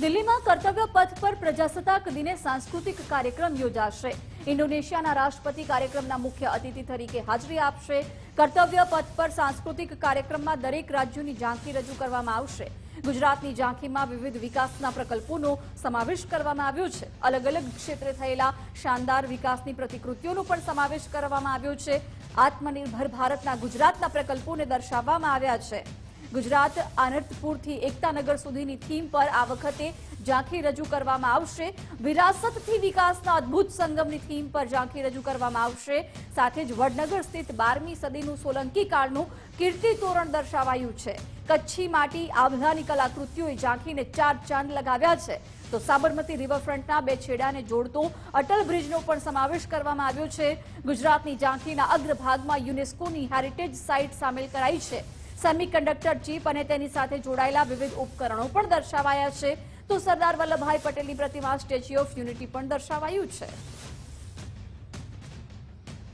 દિલ્હીમાં કર્તવ્ય પથ પર પ્રજાસત્તાક દિને સાંસ્કૃતિક કાર્યક્રમ યોજાશે. ઇન્ડોનેશિયાના રાષ્ટ્રપતિ કાર્યક્રમના મુખ્ય અતિથિ તરીકે હાજરી આપશે. કર્તવ્ય પથ પર સાંસ્કૃતિક કાર્યક્રમમાં દરેક રાજ્યોની ઝાંખી રજૂ કરવામાં આવશે. ગુજરાતની ઝાંખીમાં વિવિધ વિકાસના પ્રકલ્પોનો સમાવેશ કરવામાં આવ્યો છે. અલગ અલગ ક્ષેત્રે થયેલા શાનદાર વિકાસની પ્રતિકૃતિઓનો પણ સમાવેશ કરવામાં આવ્યો છે. આત્મનિર્ભર ભારતના ગુજરાતના પ્રકલ્પોને દર્શાવવામાં આવ્યા છે. ગુજરાત આનંદપુરથી એકતાનગર સુધીની થીમ પર આ વખતે ઝાંખી રજૂ કરવામાં આવશે. વિરાસતથી વિકાસના અદ્ભુત સંગમની થીમ પર ઝાંખી રજૂ કરવામાં આવશે. સાથે જ વડનગર સ્થિત બારમી સદીનું સોલંકી કાળનું કીર્તિ તોરણ દર્શાવાયું છે. કચ્છી માટી આભલાની કલાકૃતિઓએ ઝાંખીને ચાર ચાંદ લગાવ્યા છે. તો સાબરમતી રિવરફ્રન્ટના બે છેડાને જોડતો અટલ બ્રિજનો પણ સમાવેશ કરવામાં આવ્યો છે. ગુજરાતની ઝાંખીના અગ્રભાગમાં યુનેસ્કોની હેરિટેજ સાઇટ સામેલ કરાઈ છે. સેમિકન્ડક્ટર ચીપ અને તેની સાથે જોડાયેલા વિવિધ ઉપકરણો પણ દર્શાવાયા છે. તો સરદાર વલ્લભભાઈ પટેલની પ્રતિમા સ્ટેચ્યુ ઓફ યુનિટી પણ દર્શાવાયું છે.